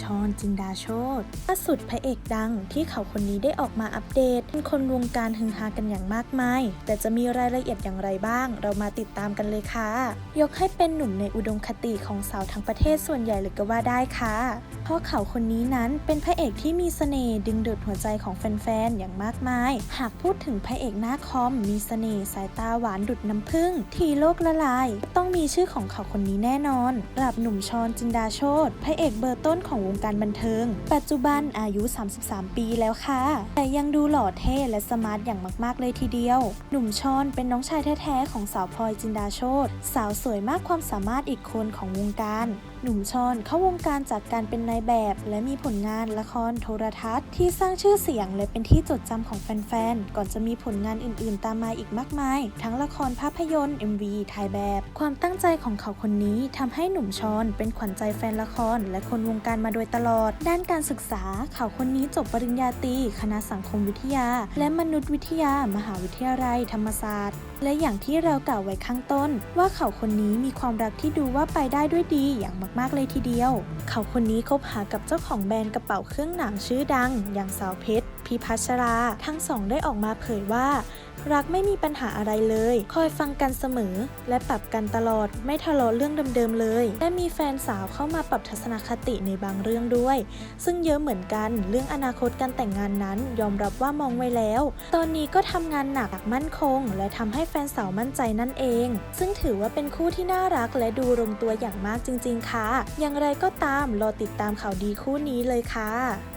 ชอนจินดาโชตล่าสุดพระเอกดังที่เขาคนนี้ได้ออกมาอัปเดตเป็นคนวงการฮือฮากันอย่างมากมาย แต่จะมีรายละเอียดอย่างไรบ้าง เรามาติดตามกันเลยค่ะ ยกให้เป็นหนุ่มในอุดมคติของสาวทั้งประเทศส่วนใหญ่เลยก็ว่าได้ค่ะ เพราะเขาคนนี้นั้นเป็นพระเอกที่มีเสน่ห์ดึงดูดหัวใจของแฟนๆอย่างมากมาย หากพูดถึงพระเอกหน้าคอมมีเสน่ห์สายตาหวานดุดน้ำผึ้งทีโลกละลาย ต้องมีชื่อของเขาคนนี้แน่นอนระดับหนุ่มชอนจินดาโชตพระเอกเบอร์ต้นของวงการบันเทิง ปัจจุบันอายุ 33 ปีแล้วค่ะ แต่ยังดูหล่อเท่และสมาร์ทอย่างมากๆเลยทีเดียว หนุ่มชอนเป็นน้องชายแท้ๆของสาวพลอยจินดาโชตสาวสวยมากความสามารถอีกคนของวงการ หนุ่มชอนเข้าวงการจากการเป็นนายแบบ และมีผลงานละครโทรทัศน์ ที่สร้างชื่อเสียงและเป็นที่จดจำของแฟนๆ ก่อนจะมีผลงานอื่นๆ ตามมาอีกมากมาย ทั้งละครภาพยนตร์ MV ถ่ายแบบ ความตั้งใจของเขาคนนี้ทำให้หนุ่มชอนเป็นขวัญใจแฟนละคร และคนวงการมาโดยตลอด ด้านการศึกษา เขาคนนี้จบปริญญาตรีคณะสังคมวิทยา และมนุษยวิทยามหาวิทยาลัยธรรมศาสตร์ และอย่างที่เรากล่าวไว้ข้างต้น ว่าเขาคนนี้มีความรักที่ดูว่าไปได้ด้วยดีอย่างมากๆเลยทีเดียว เขาคนนี้คบหากับเจ้าของแบรนด์กระเป๋าเครื่องหนังชื่อดัง อย่างสาวเพชร พิพัชรา ทั้งสองได้ออกมาเผยว่า รักไม่มีปัญหาอะไรเลย คอยฟังกันเสมอ และปรับกันตลอด ไม่ทะเลาะเรื่องเดิมๆเลย และมีแฟนสาวเข้ามาปรับทัศนคติในบางเรื่องด้วย ซึ่งเยอะเหมือนกัน เรื่องอนาคตการแต่งงานนั้น ยอมรับว่ามองไว้แล้ว ตอนนี้ก็ทำงานหนักมั่นคง และทำให้แฟนสาวมั่นใจนั่นเอง ซึ่งถือว่าเป็นคู่ที่น่ารักและดูลงตัวอย่างมากจริง ๆ ค่ะ อย่างไรก็ตาม รอติดตามข่าวดีคู่นี้เลยค่ะ